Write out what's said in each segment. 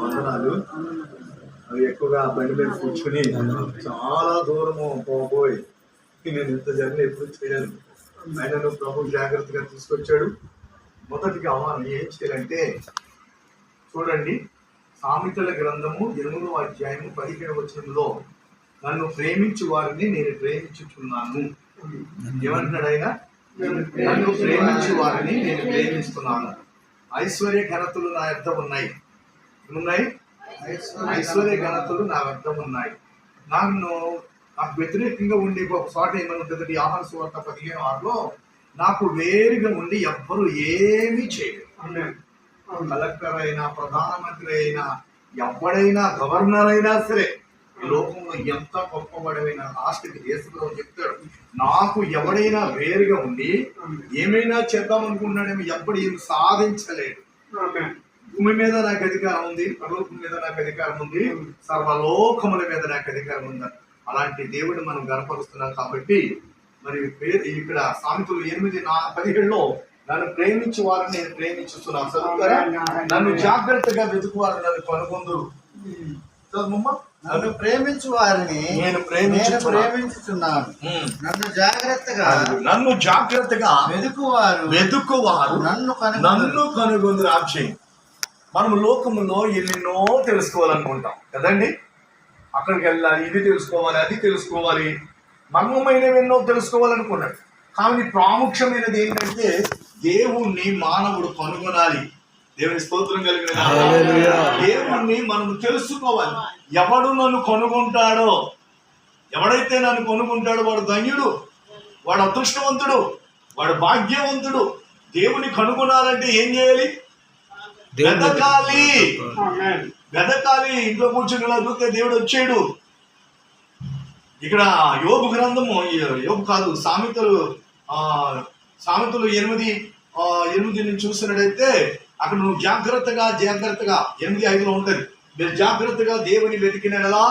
వందనాలు అవి ఎక్కువగా బండి మీద కూర్చుని చాలా దూరము పోబోయి. నేను ఇంత జర్నీ ఎప్పుడు చేయలేదు ఆయనను ప్రభు జాగ్రత్తగా తీసుకొచ్చాడు. మొదటిగా అవమానం ఏం చేయాలంటే చూడండి. సామెతల గ్రంథము ఎనిమిదవ అధ్యాయము పదిహేడు వచనంలో నన్ను ప్రేమించు వారిని నేను ప్రేమించుచున్నాను. ఏమంటున్నాడు ఆయన? నన్ను ప్రేమించు వారిని నేను ప్రేమిస్తున్నాను. ఐశ్వర్య ఘనతలు నా వద్ద ఉన్నాయి ఉన్నాయి ఐశ్వర్య ఘనతలు నా వద్ద ఉన్నాయి. నన్ను నాకు వ్యతిరేకంగా ఉండి ఒక చోట ఏమని ఉంటుంది ఆహార సువార్త పదిహేను ఆరులో నాకు వేరుగా ఉండి ఎవ్వరు ఏమీ చేయరు. కలెక్టర్ అయినా ప్రధానమంత్రి అయినా ఎవడైనా గవర్నర్ అయినా సరే ఈ లోకంలో ఎంత గొప్పవాడైనా లాస్ట్కి దేశంలో చెప్తాడు. నాకు ఎవడైనా వేరుగా ఉండి ఏమైనా చేద్దాం అనుకున్నాడేమో ఎప్పుడు ఏమి సాధించలేడు. భూమి మీద నాకు అధికారం ఉంది పరలోకం మీద నాకు అధికారం ఉంది సర్వలోకముల మీద నాకు అధికారం ఉంది అలాంటి దేవుడు మనం గనపరుస్తున్నాం కాబట్టి మరి ఇక్కడ సామెతలు ఎనిమిది నా పదిహేడులో నన్ను ప్రేమించు వారిని నేను ప్రేమించుతున్నాను. చదువుతారా? నన్ను జాగ్రత్తగా వెతుకు వారు నన్ను కనుగొందురు. చదువుమ్మ. నన్ను ప్రేమించు వారిని నేను నేను ప్రేమించుచున్నాను. ప్రేమించుచున్నాను ఉమ్. నన్ను జాగ్రత్తగా నన్ను జాగ్రత్తగా వెదుకువారు వెతుకువారు. నన్ను నన్ను కనుగొందురు ఆప్షన్ మనం లోకములో ఎన్నెన్నో తెలుసుకోవాలనుకుంటాం. కదండి? అక్కడికి వెళ్ళాలి ఇది తెలుసుకోవాలి అది తెలుసుకోవాలి. మర్మమైనవి ఎన్నో తెలుసుకోవాలనుకున్నాడు కానీ ప్రాముఖ్యమైనది ఏంటంటే దేవుణ్ణి మానవుడు కనుగొనాలి. దేవుని స్తోత్రం కలిగిన. దేవుణ్ణి మనం తెలుసుకోవాలి. ఎవడు నన్ను కనుగొంటాడో? ఎవడైతే నన్ను కొనుక్కుంటాడో వాడు ధన్యుడు వాడు అదృష్టవంతుడు వాడు భాగ్యవంతుడు. దేవుని కనుగొనాలంటే ఏం చేయాలి? వెతకాలి వెతకాలి ఇంట్లో కూర్చుని ఇలా చూస్తే దేవుడు వచ్చాడు. ఇక్కడ యోగు గ్రంథము యోగు కాదు సామెతలు ఆ సామెతలు ఎనిమిది ఆ, ఎనిమిది నుంచి చూసినట్టయితే అక్కడ నువ్వు జాగ్రత్తగా జాగ్రత్తగా ఎనిమిది ఐదులో ఉంటది. మీరు జాగ్రత్తగా దేవుని వెతికినలా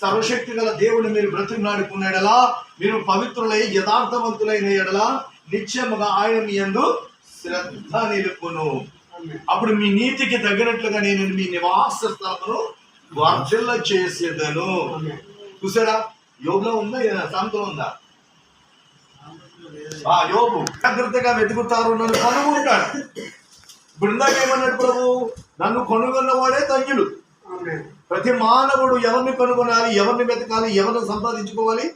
సర్వశక్తి గల దేవుని మీరు బ్రతిమలాడుకున్నాడలా మీరు పవిత్రులై యథార్థవంతులైన ఎడలా నిత్యముగా ఆయన మీ యందు శ్రద్ధ నిలుపును. అప్పుడు మీ నీతికి తగినట్లుగా నేను మీ నివాస స్థలమును వర్జల్ల చేసేదను. చూసారా? యోగులో ఉందా? శాంతం ఉందా? ఆ యోగు జాగ్రత్తగా వెతుకుతారు నన్ను కనుగొంటాడు. ఇప్పుడు ఇందాక ఏమన్నాడు ప్రభు? నన్ను కనుగొన్నవాడే ధన్యుడు ప్రతి మానవుడు ఎవరిని కనుగొనాలి ఎవరిని వెతకాలి ఎవరిని సంపాదించుకోవాలి?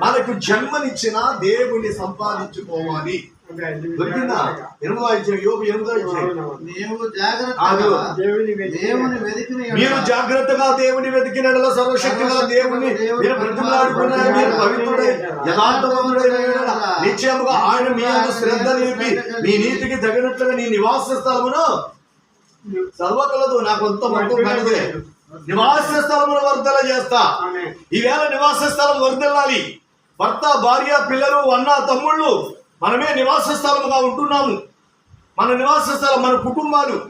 మనకు జన్మనిచ్చిన దేవుని సంపాదించుకోవాలి. దొరికిందా? ఎనిమిదో అధ్యాయం యోగు ఎనిమిదో అధ్యాయం. నీవు ఆగు. జాగ్రత్తగా దేవుని వెతికిన మీరు జాగ్రత్తగా దేవుని మీరు బ్రతిమలాడుకున్నారు మీరు పవిత్రుడై యథార్థవంతుడైన నిశ్చయముగా ఆయన మీ అందు శ్రద్ధ నిలిపి మీ నీతికి తగినట్లుగా నీ నివాస స్థలమును సర్వకలదు నాకు అంత మొత్తం కలదే నివాస స్థలమును వర్ధల చేస్తా. ఈవేళ నివాస స్థలం వర్ధిల్లాలి. భర్త భార్య పిల్లలు అన్న తమ్ముళ్ళు మనమే నివాస స్థలముగా ఉంటున్నాము. మన నివాస స్థలం మన కుటుంబాలు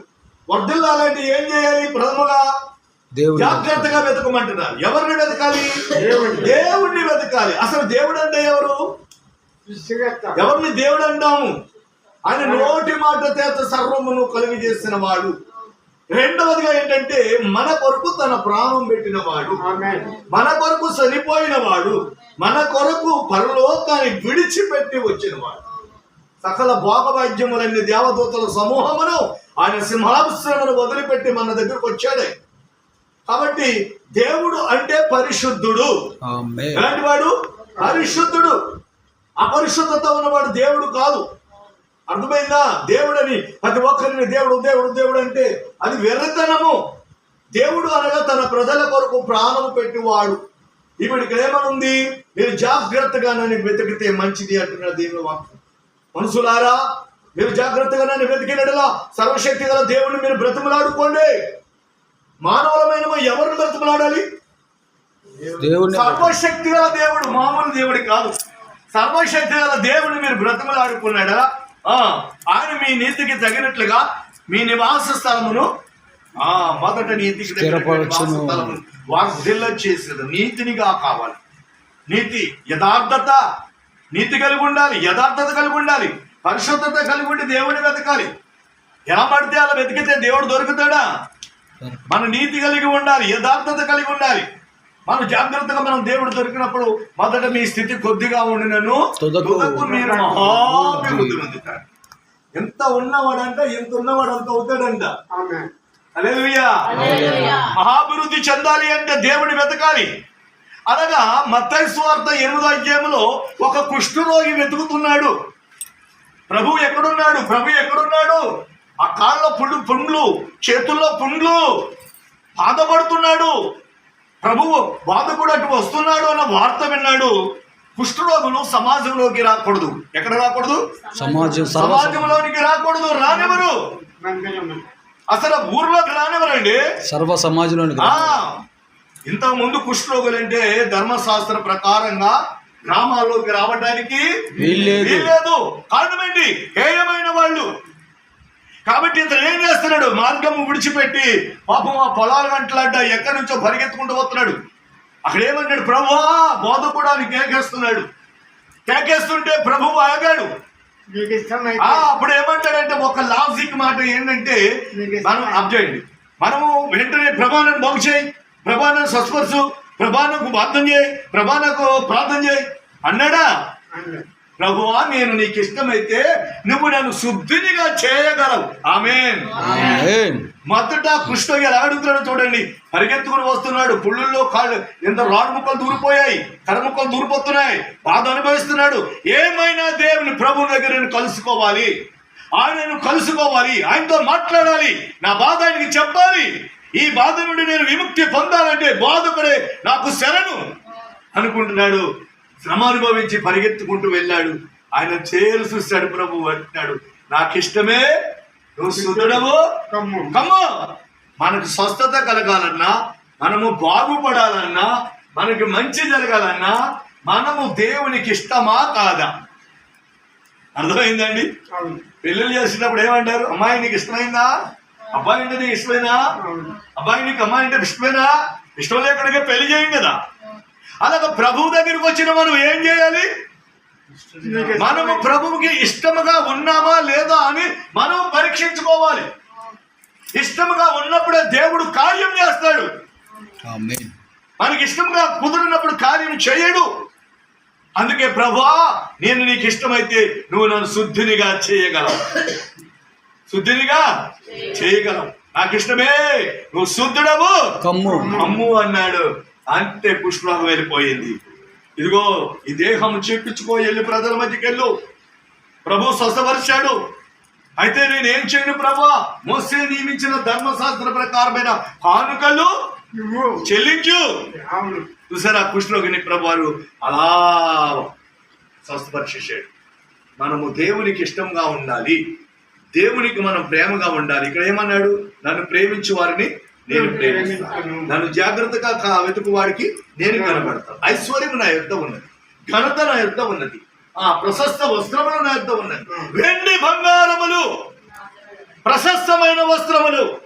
వర్ధిల్లాలంటే ఏం చేయాలి? ప్రథమగా జాగ్రత్తగా వెతకమంటున్నారు. ఎవరిని వెతకాలి? దేవుణ్ణి వెతకాలి. అసలు దేవుడు అంటే ఎవరు ఎవరిని దేవుడు అంటాము? ఆయన నోటి మాట చేత సర్వమును కలిగి చేసిన వాడు. రెండవదిగా ఏంటంటే మన కొరకు తన ప్రాణం పెట్టిన వాడు మన కొరకు చనిపోయిన వాడు మన కొరకు పరలోకాన్ని విడిచిపెట్టి వచ్చిన వాడు సకల భోగభాగ్యములన్నీ దేవదూతల సమూహమును ఆయన సింహాసనమును వదిలిపెట్టి మన దగ్గరకు వచ్చాడే. కాబట్టి దేవుడు అంటే పరిశుద్ధుడు. ఆమేన్. ఎలాంటి వాడు? పరిశుద్ధుడు. అపరిశుద్ధత ఉన్నవాడు దేవుడు కాదు. అర్థమైందా? దేవుడని ప్రతి ఒక్కరిని దేవుడు దేవుడు దేవుడు అంటే అది వెర్రతనము. దేవుడు అనగా తన ప్రజల కొరకు ప్రాణము పెట్టివాడు. ఇప్పుడు ఇక్కడ ఏమనుంది? మీరు జాగ్రత్తగా నన్ను వెతికితే మంచిది అంటున్నారు దేవుని వాక్యం. మనుషులారా మీరు జాగ్రత్తగా నన్ను వెతికినట్లా సర్వశక్తి గల దేవుడిని మీరు బ్రతిమలాడుకోండి. మానవులమైన ఎవరిని బ్రతిమలాడాలి? సర్వశక్తి గల దేవుడు మామూలు దేవుడి కాదు. సర్వశక్తి గల దేవుడు మీరు బ్రతిమలాడుకున్నాడా? ఆయన మీ నీతికి తగినట్లుగా మీ నివాస స్థలమును ఆ మొదట నీతికి వాగ్దిల్ల చేసేది. నీతినిగా కావాలి. నీతి యథార్థత నీతి కలిగి ఉండాలి యథార్థత కలిగి ఉండాలి పరిశుద్ధత కలిగి ఉండి దేవుడిని వెతకాలి. ఎలా పడితే అలా వెతికితే దేవుడు దొరుకుతాడా? మన నీతి కలిగి ఉండాలి యథార్థత కలిగి ఉండాలి. మనం జాగ్రత్తగా మనం దేవుడు దొరికినప్పుడు మొదట మీ స్థితి కొద్దిగా ఉండినను తుదకు మీరు మహాభివృద్ధి పొందుతారు ఎంత ఉన్నవాడంట ఎంత ఉన్నవాడు అంత అవుతాడంట. హల్లెలూయా. మహాభివృద్ధి చెందాలి అంటే దేవుని వెతకాలి. అనగా మత్తయి సువార్త ఎనిమిదో అధ్యాయంలో ఒక కుష్ఠరోగి వెతుకుతున్నాడు. ప్రభు ఎక్కడున్నాడు? ప్రభు ఎక్కడున్నాడు? ఆ కాళ్ళలో పుండు పుండ్లు చేతుల్లో పుండ్లు బాధపడుతున్నాడు ప్రభువు బాధకుడు అటు వస్తున్నాడు అన్న వార్త విన్నాడు. కుష్ఠరోగులు సమాజంలోకి రాకూడదు. ఎక్కడ రాకూడదు? సమాజం సమాజంలోనికి రాకూడదు. రానివ్వరు. అసలు ఊర్లోకి రానివ్వరండి. సర్వ సమాజంలోనికి ఆ ఇంతకు ముందు కుష్ఠరోగులు అంటే ధర్మశాస్త్ర ప్రకారంగా గ్రామాల్లోకి రావడానికి. వీల్లేదు. కారణం ఏంటి? హేయమైన వాళ్ళు. కాబట్టి ఇతను ఏం చేస్తున్నాడు? మార్గం విడిచిపెట్టి పాపం ఆ పొలాల గంటలాడ్డ ఎక్కడి నుంచో పరిగెత్తుకుంటూ వస్తున్నాడు అక్కడ ఏమన్నాడు? ప్రభువా బోధ కూడా కేకేస్తున్నాడు కేకేస్తుంటే ప్రభువు ఆగాడు. అప్పుడు ఏమంటాడంటే ఒక లాజిక్ మాట ఏంటంటే మనం అబ్జెక్ట్ మనము వెంటనే ప్రభానం బాగు చేయి. ప్రభానం స్వస్పర్శు ప్రభానకు ప్రార్థన చేయి. ప్రభానకు ప్రార్థన చేయి. అన్నాడా. ప్రభువా నేను నీకు ఇష్టమైతే నువ్వు నన్ను శుద్ధినిగా చేయగలవు. ఆమెన్. ఆమేన్. మొదట కృష్ణ ఎలా అడుగుతున్నాడు చూడండి. పరిగెత్తుకుని వస్తున్నాడు. పుళ్ళుల్లో కాళ్ళు ఎంత రాడు ముక్కలు దూరిపోయాయి. కర ముక్కలు దూరిపోతున్నాయి. బాధ అనుభవిస్తున్నాడు. ఏమైనా దేవుని ప్రభు దగ్గర నేను కలుసుకోవాలి. ఆయనను కలుసుకోవాలి. ఆయనతో మాట్లాడాలి. నా బాధ ఆయనకి చెప్పాలి. ఈ బాధ నుండి నేను విముక్తి పొందాలంటే బాధకుడే నాకు శరణు అనుకుంటున్నాడు. శ్రమ అనుభవించి పరిగెత్తుకుంటూ వెళ్ళాడు. ఆయన చేరు చూశాడు ప్రభు అంటున్నాడు నాకు ఇష్టమే నువ్వు శుద్ధుడవు కమ్మ. మనకు స్వస్థత కలగాలన్నా మనము బాగుపడాలన్నా మనకి మంచి జరగాలన్నా మనము దేవునికి ఇష్టమా కాదా? అర్థమైందండి? పెళ్ళిళ్ళు చేసేటప్పుడు ఏమంటారు? అమ్మాయి నీకు ఇష్టమైందా? అబ్బాయి అంటే నీకు ఇష్టమైనా? అబ్బాయి నీకు అమ్మాయి అంటే ఇష్టమేనా? ఇష్టం లేకుండా పెళ్ళి చేయం కదా. అలాగ ప్రభువు దగ్గరికి వచ్చిన మనం ఏం చేయాలి? మనము ప్రభువుకి ఇష్టముగా ఉన్నామా లేదా అని మనం పరీక్షించుకోవాలి. ఇష్టముగా ఉన్నప్పుడే దేవుడు కార్యం చేస్తాడు. మనకి ఇష్టంగా కుదిరినప్పుడు కార్యం చేయడు. అందుకే ప్రభా నేను నీకు ఇష్టమైతే నువ్వు నన్ను శుద్ధినిగా చేయగలవు. శుద్ధినిగా చేయగలవు. నాకు ఇష్టమే నువ్వు శుద్ధుడవు. కమ్ము. అమ్ము అన్నాడు. అంతే పుష్పం వెళ్ళిపోయింది. ఇదిగో ఈ దేహం చేపించుకో వెళ్ళి ప్రజల మధ్యకి వెళ్ళు ప్రభు స్వస్థపరిచాడు. అయితే నేను ఏం చేయను ప్రభా? మోసే నియమించిన ధర్మశాస్త్ర ప్రకారమైన కానుకలు చెల్లించు. చూసారా కుష్ఠరోగిని ప్రభు వారు అలా స్వస్థపరిచేసాడు మనము దేవునికి ఇష్టంగా ఉండాలి. దేవునికి మనం ప్రేమగా ఉండాలి. ఇక్కడ ఏమన్నాడు? నన్ను ప్రేమించు వారిని నేను ప్రేమిస్తాను. నన్ను జాగ్రత్తగా కా- వెతుకు వారికి నేను కనబడతాను. ఐశ్వర్యం నా యొద్ద ఉన్నది. ఘనత నా యొద్ద ఉన్నది. ఆ ప్రశస్త వస్త్రములు నా యొద్ద ఉన్నది. వెండి బంగారములు ప్రశస్తమైన వస్త్రములు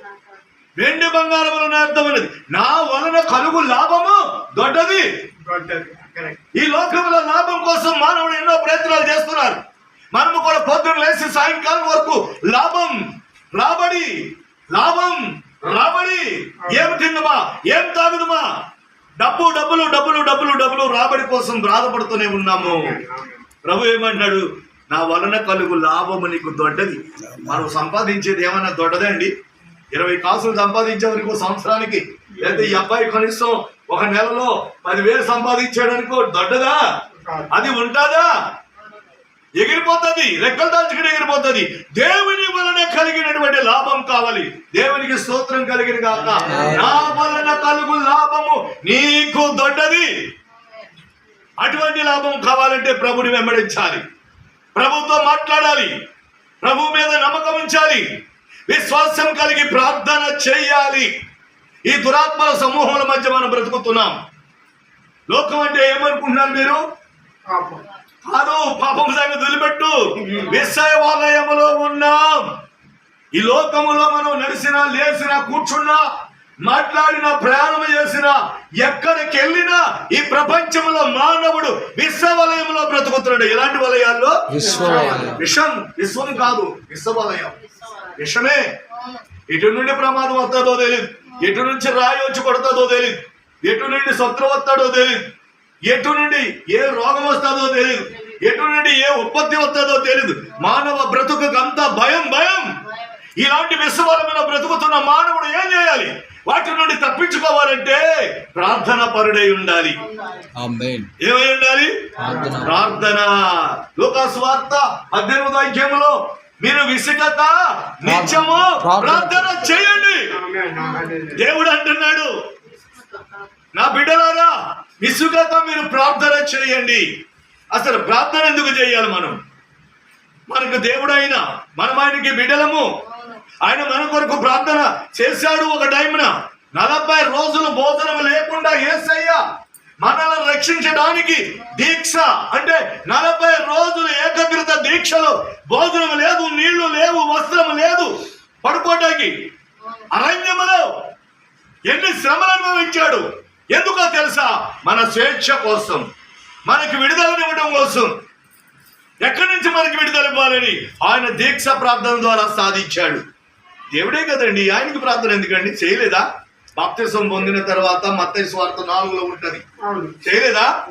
వెండి బంగారములు నా యొద్ద ఉన్నది. నా వలన కలుగు లాభము దొడ్డది. ఈ లోకంలో లాభం కోసం మానవుడు ఎన్నో ప్రయత్నాలు చేస్తున్నారు. మనము కూడా పొద్దున్న లేచి సాయంకాలం వరకు లాభం రాబడి లాభం రాబడి. ఏం తిందమా? ఏం తాగుదుమా? డబ్బు డబ్బులు డబ్బులు డబ్బులు డబ్బులు రాబడి కోసం బాధపడుతూనే ఉన్నాము. ప్రభు ఏమంటాడు నా వలన కలుగు లాభము నీకు దొడ్డది. మనం సంపాదించేది ఏమన్నా దొడ్డదే అండి. ఇరవై కాసులు సంపాదించావు నీకు సంవత్సరానికి లేదా ఈ అబ్బాయి కనీసం ఒక నెలలో పదివేలు సంపాదించాడనుకో దొడ్డదా? అది ఉంటుందా? ఎగిరిపోతుంది రెక్కలు దాల్చుకుని ఎగిరిపోతుంది. దేవుని వలన కలిగినటువంటి లాభం కావాలి. దేవునికి స్తోత్రం కలిగిన కాక నా వలన కలుగు లాభము నీకు దొడ్డది. అటువంటి లాభం కావాలంటే ప్రభుని వెంబడించాలి. ప్రభుతో మాట్లాడాలి. ప్రభు మీద నమ్మకం ఉంచాలి. విశ్వాసం కలిగి ప్రార్థన చేయాలి. ఈ దురాత్మల సమూహముల మధ్య మనం బ్రతుకుతున్నాం. లోకం అంటే ఏమనుకుంటున్నారు మీరు? కాదు పాపం సంగతి వదిలిపెట్టు. విశ్వవాలయములో ఉన్నాం. ఈ లోకములో మనం నడిచినా లేచినా కూర్చున్నా మాట్లాడినా ప్రయాణం చేసినా ఎక్కడికి వెళ్ళినా ఈ ప్రపంచంలో మానవుడు విశ్వవలయంలో బ్రతుకుతున్నాడు. ఎలాంటి వలయాల్లో. విషం. విశ్వం కాదు విశ్వవలయం విషమే. ఇటు నుండి ప్రమాదం వస్తుందో తెలియదు ఎటు నుంచి రాయి వచ్చి కొడుతుందో తెలియదు ఎటు నుండి శత్రు వస్తాడో తెలియదు ఎటు నుండి ఏ రోగం వస్తుందో తెలియదు ఎటు నుండి ఏ ఉత్పత్తి వస్తుందో తెలియదు మానవ బ్రతుకుకు అంతా భయం భయం. ఇలాంటి విశ్వబలమైన బ్రతుకుతున్న మానవుడు ఏం చేయాలి? వాటి నుండి తప్పించుకోవాలంటే ప్రార్థన పరుడై ఉండాలి. ఆమేన్. ఏమై ఉండాలి? ప్రార్థన. ప్రార్థన. లోకాసు వార్త పద్దెనిమిది అధ్యాయంలో మీరు విసుగత నిత్యము ప్రార్థన. చేయండి. దేవుడు అంటున్నాడు నా బిడ్డలారా విసుగత మీరు ప్రార్థన చేయండి. అసలు ప్రార్థన ఎందుకు చేయాలి మనం? మనకు దేవుడు అయినా మనం ఆయనకి బిడ్డలము. ఆయన మన కొరకు ప్రార్థన చేశాడు ఒక టైంన నలభై రోజులు భోజనం లేకుండా ఏసయ్యా మనల్ని రక్షించడానికి దీక్ష. అంటే నలభై రోజులు ఏకగ్రత దీక్షలో భోజనం లేదు నీళ్ళు లేవు వస్త్రం లేదు. పడుకోవటానికి అరణ్యములో ఎన్ని శ్రమలు అనుభవించాడు? ఎందుకో తెలుసా? మన స్వేచ్ఛ కోసం. మనకి విడుదలనివ్వడం కోసం. ఎక్కడి నుంచి మనకి విడుదల ఇవ్వాలని ఆయన దీక్ష ప్రార్థన ద్వారా సాధించాడు. దేవుడే కదండి ఆయనకి ప్రార్థన ఎందుకండి? చేయలేదా? బాప్తిసం పొందిన తర్వాత మత్తయి స్వార్థ నాలుగులో ఉంటది. చేయలేదా?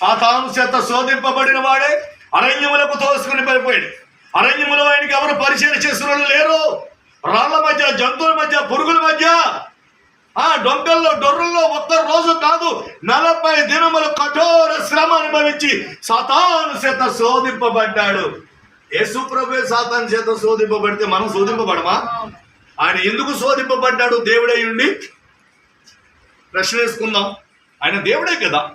సాతాను చేత శోధింపబడిన వాడే అరణ్యములకు తోసుకుని పడిపోయాడు. అరణ్యములో ఆయనకి ఎవరు పరిచయం చేసిన లేరు? రాళ్ళ మధ్య జంతువుల మధ్య పురుగుల మధ్య ఆ డొంకల్లో డొర్రుల్లో ఒక్క రోజు కాదు నలభై దినములు కఠోర శ్రమ అనుభవించి సతాను చేత శోధింపబడ్డాడు. యేసు ప్రభు సాతాను చేత శోధింపబడితే మనం శోధింపబడమా? ఆయన ఎందుకు శోధింపబడ్డాడు? దేవుడయ్యుండి ఉండి ప్రశ్న వేసుకుందాం. ఆయన దేవుడే కదా.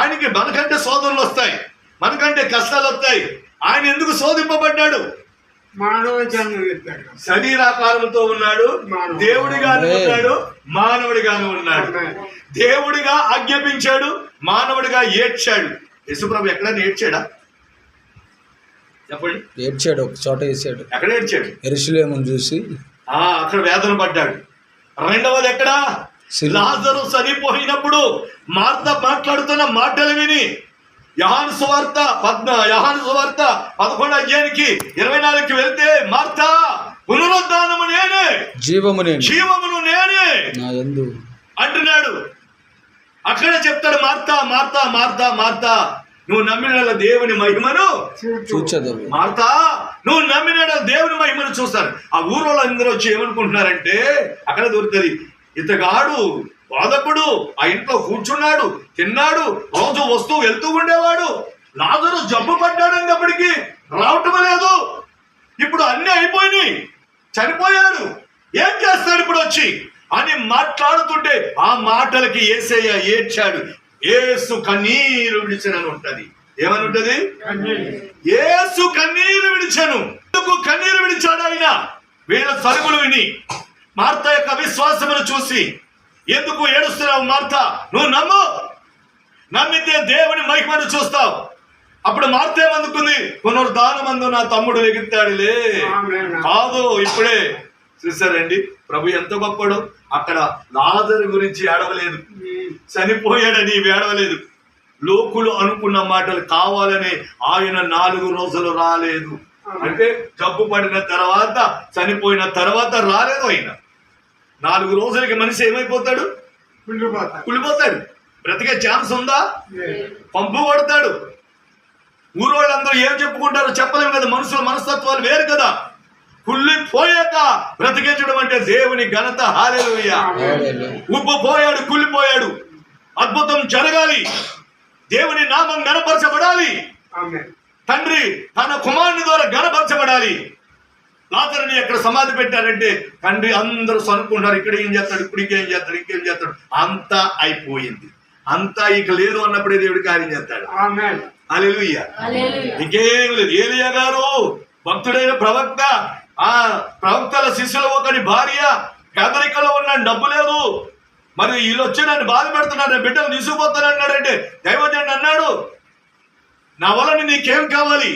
ఆయనకి మనకంటే శోధనలు వస్తాయి మనకంటే కష్టాలు వస్తాయి. ఆయన ఎందుకు శోధింపబడ్డాడు? మానవ జన్మ శరీరాకారంతో ఉన్నాడు. దేవుడిగాను ఉన్నాడు మానవుడిగాను ఉన్నాడు. దేవుడిగా ఆజ్ఞాపించాడు మానవుడిగా ఏడ్చాడు. యశుప్రభు ఎక్కడైనా ఏడ్చాడా చెప్పండి. ఏడ్చాడు ఒక చోట వేసాడు ఎక్కడ ఏడ్చాడు? ఎరుసలేమును చూసి. ఆ అక్కడ వేదన పడ్డాడు. రెండవది ఎక్కడ. లాజరు చనిపోయినప్పుడు మార్త మాట్లాడుతున్న మాటలు విని యహాను సువార్త పద్మ యహాను సువార్త పదకొండు అధ్యాయానికి ఇరవై నాలుగుకి వెళ్తే మార్త పునరుద్ధానము నేనే జీవము నేను జీవమును నేనే నా యందు. అంటున్నాడు. అక్కడ చెప్తాడు మార్తా మార్తా మార్తా మార్తా నువ్వు నమ్మిన దేవుని మహిమను చూచదవు. మార్తా నువ్వు నమ్మిన దేవుని మహిమను చూస్తారు ఆ ఊరు అందరూ వచ్చి ఏమనుకుంటున్నారంటే అక్కడ దొరుకుతుంది ఇతగాడు బాధకుడు ఆ ఇంట్లో కూర్చున్నాడు తిన్నాడు రోజు వస్తూ వెళ్తూ ఉండేవాడు. లాజరు జబ్బు పడ్డాడన్నప్పటికీ రావటం లేదు. ఇప్పుడు అన్ని అయిపోయినాయి. చనిపోయాడు. ఏం చేస్తాడు ఇప్పుడు వచ్చి? అని మాట్లాడుతుంటే ఆ మాటలకి ఏసయ్య ఏడ్చాడు. ఏసు కన్నీరు విడిచనని ఉంటది. ఏమని ఉంటది ఏసు కన్నీరు విడిచాను. ఎందుకు కన్నీరు విడిచాడు ఆయన? వీళ్ళ సరుకులు విని. మార్త యొక్క విశ్వాసమును చూసి ఎందుకు ఏడుస్తున్నావు మార్త? నువ్వు నమ్ము. నమ్మితే దేవుని మహిమను చూస్తావు. అప్పుడు మార్త ఏమందుకుంది పునరుద్ధానమందు నా తమ్ముడు ఎగుతాడులే కాదు ఇప్పుడే. చూసారండి ప్రభు ఎంత గొప్పడు. అక్కడ లాజరు గురించి ఏడవలేదు. చనిపోయాడని ఏడవలేదు. లోకులు అనుకున్న మాటలు కావాలని ఆయన నాలుగు రోజులు రాలేదు. అంటే జబ్బు పడిన తర్వాత చనిపోయిన తర్వాత రాలేదు ఆయన. నాలుగు రోజులకి మనిషి ఏమైపోతాడు? కుళ్ళిపోతాడు. బ్రతికే ఛాన్స్ ఉందా? పంపు కొడతాడు. ఊరోళ్ళందరూ ఏం చెప్పుకుంటారో చెప్పలేము కదా. మనుషుల మనస్తత్వాలు వేరు కదా. కుళ్ళిపోయాక బ్రతికించడం అంటే దేవుని ఘనత. Hallelujah hallelujah. ఉప్పు పోయాడు కుళ్ళిపోయాడు. అద్భుతం జరగాలి. దేవుని నామం గనపరచబడాలి ఆమె తండ్రి తన కుమారుని ద్వారా గనపరచబడాలి లాజరుని ఎక్కడ సమాధి పెట్టారంటే తండ్రి అందరూ సనుకుంటారు ఇక్కడ ఏం చేస్తాడు ఇప్పుడు ఇంకేం చేస్తాడు ఇంకేం చేస్తాడు. అంతా అయిపోయింది. అంతా ఇక లేదు అన్నప్పుడే దేవుడు కార్యం చేస్తాడు. ఆమె అలెలుయ్య ఇంకేం లేదు. ఏలియా గారు భక్తుడైన ప్రవక్త ఆ ప్రవక్తల శిష్యుల ఒకని భార్య పేదరికలో ఉన్న డబ్బు లేదు. మరి వీళ్ళు వచ్చి నన్ను బాధ పెడుతున్నారు నేను బిడ్డలు తీసుకుపోతాను అన్నాడంటే దైవజనుడు అన్నాడు నా వలన నీకేం కావాలి?